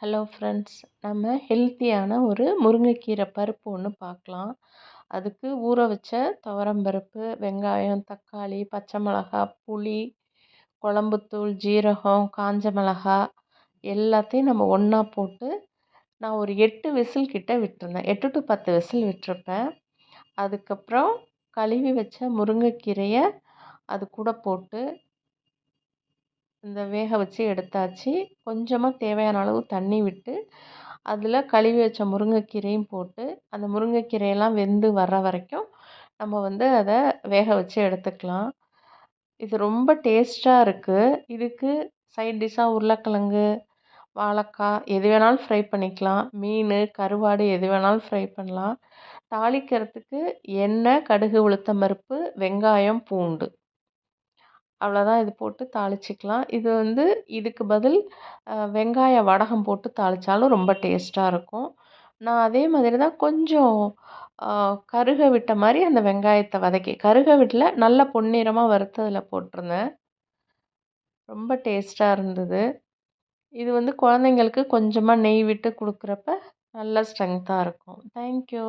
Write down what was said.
Hello friends நம்ம ஹெல்த்தியான ஒரு முருங்கைக்கீரை பருப்பு ஒன்று பார்க்கலாம் அதுக்கு ஊற வச்ச துவரம்பருப்பு வெங்காயம் தக்காளி பச்சை மிளகா புளி குழம்புத்தூள் ஜீரகம் காஞ்ச மிளகா எல்லாத்தையும் நம்ம ஒன்றா போட்டு நான் ஒரு எட்டு விசில் கிட்ட விட்டுருந்தேன். எட்டு டு பத்து விசில் விட்டுருப்பேன். அதுக்கப்புறம் கழுவி வச்ச முருங்கைக்கீரையை அது கூட போட்டு இந்த வேக வச்சு எடுத்தாச்சு. கொஞ்சமாக தேவையான அளவு தண்ணி விட்டு அதில் கழுவி வச்ச முருங்கைக்கீரையும் போட்டு அந்த முருங்கைக்கீரையெல்லாம் வெந்து வர்ற வரைக்கும் நம்ம வந்து அதை வேக வச்சு எடுத்துக்கலாம். இது ரொம்ப டேஸ்ட்டாக இருக்குது இதுக்கு சைட் டிஷ்ஷாக உருளைக்கிழங்கு வாழைக்காய் எது வேணாலும் ஃப்ரை பண்ணிக்கலாம். மீன் கருவாடு எது வேணாலும் ஃப்ரை பண்ணலாம். தாளிக்கிறதுக்கு எண்ணெய் கடுகு உளுத்தம் பருப்பு வெங்காயம் பூண்டு. அவ்வளோதான் இது போட்டு தாளிச்சிக்கலாம். இது வந்து இதுக்கு பதில் வெங்காய வடகம் போட்டு தாளித்தாலும் ரொம்ப டேஸ்ட்டாக இருக்கும். நான் அதே மாதிரி தான் கொஞ்சம் கருக விட்ட மாதிரி அந்த வெங்காயத்தை வதக்கி கருக விடல நல்ல பொன்னிறமாக வறுத்து அதில் போட்டிருந்தேன். ரொம்ப டேஸ்ட்டாக இருந்தது. இது வந்து குழந்தைங்களுக்கு கொஞ்சமாக நெய் விட்டு கொடுக்குறப்ப நல்ல ஸ்ட்ரென்த்தாக இருக்கும். தேங்க்யூ.